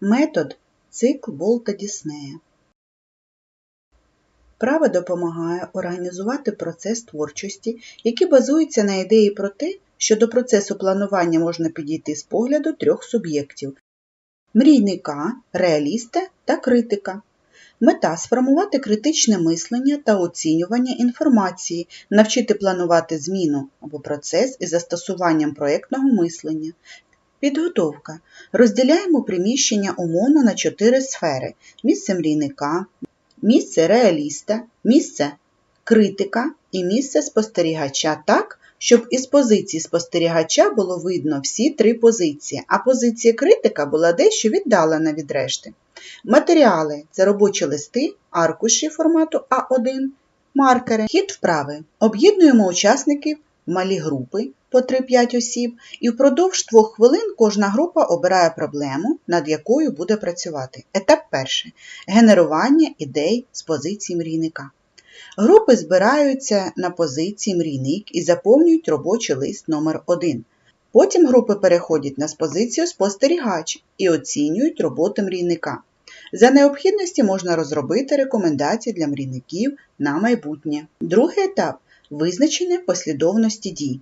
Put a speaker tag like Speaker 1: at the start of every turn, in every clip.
Speaker 1: Метод цикл Волта Діснея. Право допомагає організувати процес творчості, який базується на ідеї про те, що до процесу планування можна підійти з погляду трьох суб'єктів мрійника, реаліста та критика. Мета сформувати критичне мислення та оцінювання інформації, навчити планувати зміну або процес із застосуванням проєктного мислення. Підготовка. Розділяємо приміщення умовно на чотири сфери: місце мрійника, місце реаліста, місце критика і місце спостерігача так, щоб із позиції спостерігача було видно всі три позиції, а позиція критика була дещо віддалена від решти. Матеріали це робочі листи, аркуші формату А1, маркери. Хід вправи. Об'єднуємо учасників малі групи по 3-5 осіб, і впродовж двох хвилин кожна група обирає проблему, над якою буде працювати. Етап перший. Генерування ідей з позиції мрійника. Групи збираються на позиції мрійник і заповнюють робочий лист номер 1 Потім групи переходять на позицію спостерігач і оцінюють роботи мрійника. За необхідності можна розробити рекомендації для мрійників на майбутнє. Другий етап визначення послідовності дій.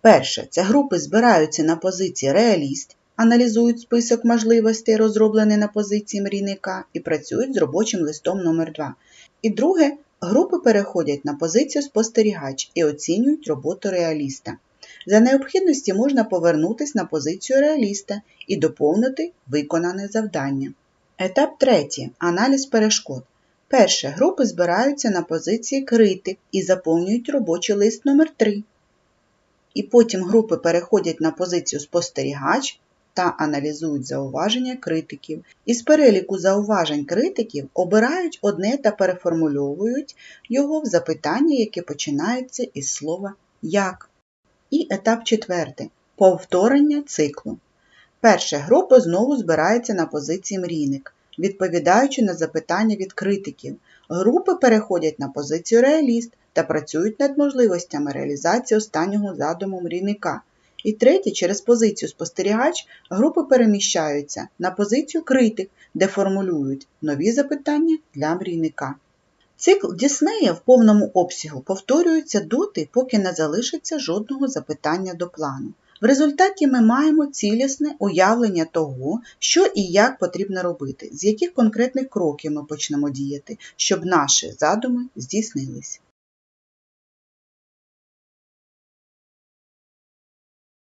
Speaker 1: Перше це групи збираються на позиції реаліст, аналізують список можливостей, розроблений на позиції мрійника, і працюють з робочим листом номер 2 І друге, групи переходять на позицію спостерігач і оцінюють роботу реаліста. За необхідності можна повернутися на позицію реаліста і доповнити виконане завдання. Етап третій. Аналіз перешкод. Перше. Групи збираються на позиції критик і заповнюють робочий лист номер 3 І потім групи переходять на позицію спостерігач та аналізують зауваження критиків. Із переліку зауважень критиків обирають одне та переформульовують його в запитання, яке починається із слова як. І етап четвертий. Повторення циклу. Перша група знову збирається на позиції мрійник, відповідаючи на запитання від критиків. Групи переходять на позицію реаліст та працюють над можливостями реалізації останнього задуму мрійника. І третє, через позицію спостерігач групи переміщаються на позицію критик, де формулюють нові запитання для мрійника. Цикл Діснея в повному обсягу повторюється доти, поки не залишиться жодного запитання до плану. В результаті ми маємо цілісне уявлення того, що і як потрібно робити, з яких конкретних кроків ми почнемо діяти, щоб наші задуми здійснились.